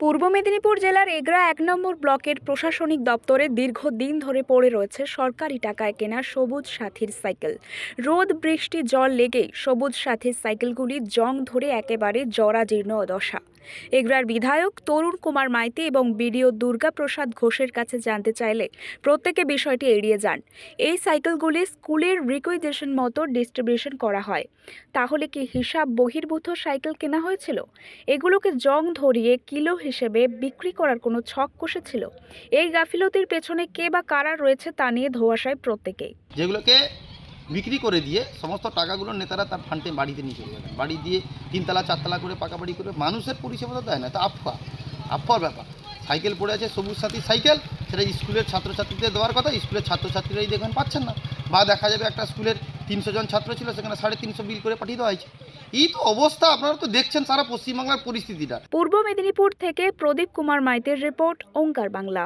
পূর্ব মেদিনীপুর জেলার এগরা এক নম্বর ব্লকের প্রশাসনিক দপ্তরে দীর্ঘদিন ধরে পড়ে রয়েছে সরকারি টাকায় কেনা সবুজ সাথীর সাইকেল। রোদ, বৃষ্টি জল লেগেই সবুজ সাথীর সাইকেলগুলি জং ধরে একেবারে জরাজীর্ণ দশা। এগরার বিধায়ক তরুণ কুমার মাইতি এবং বিডিও দুর্গাপ্রসাদ ঘোষের কাছে জানতে চাইলে প্রত্যেকে বিষয়টি এড়িয়ে যান। এই সাইকেলগুলি স্কুলের রিকুইজেশন মতো ডিস্ট্রিবিউশন করা হয়। তাহলে কি হিসাব বহির্ভূত সাইকেল কেনা হয়েছিল? এগুলোকে জং ধরিয়ে কিলো হিসেবে বিক্রি করার কোনো ছক কষেছিল। এই গাফিলতির পেছনে কে বা কারা রয়েছে তা নিয়ে ধোয়াশায় প্রত্যেকেই। যেগুলোকে বিক্রি করে দিয়ে সমস্ত টাকাগুলো নেতারা তার ফান্ডে বাড়িতে নিয়ে চলে যাবেন। বাড়ি দিয়ে তিনতলা, চারতলা করে পাকা বাড়ি করে মানুষের পরিষেবা তো দেয় না। তো আফা আফার ব্যাপার। সাইকেল পড়ে আছে, সবুজ সাথী সাইকেল, সেটা স্কুলের ছাত্রছাত্রীদের দেওয়ার কথা, স্কুলের ছাত্রছাত্রীরাই দেখবেন পাচ্ছেন না। বা দেখা যাবে একটা স্কুলের তিনশো জন ছাত্র ছিল, সেখানে সাড়ে তিনশো বিল করে পাঠিয়ে দেওয়া হয়েছে। এই তো অবস্থা, আপনারা তো দেখছেন সারা পশ্চিমবাংলার পরিস্থিতিটা। পূর্ব মেদিনীপুর থেকে প্রদীপ কুমার মাইতের রিপোর্ট, ওঙ্কার বাংলা।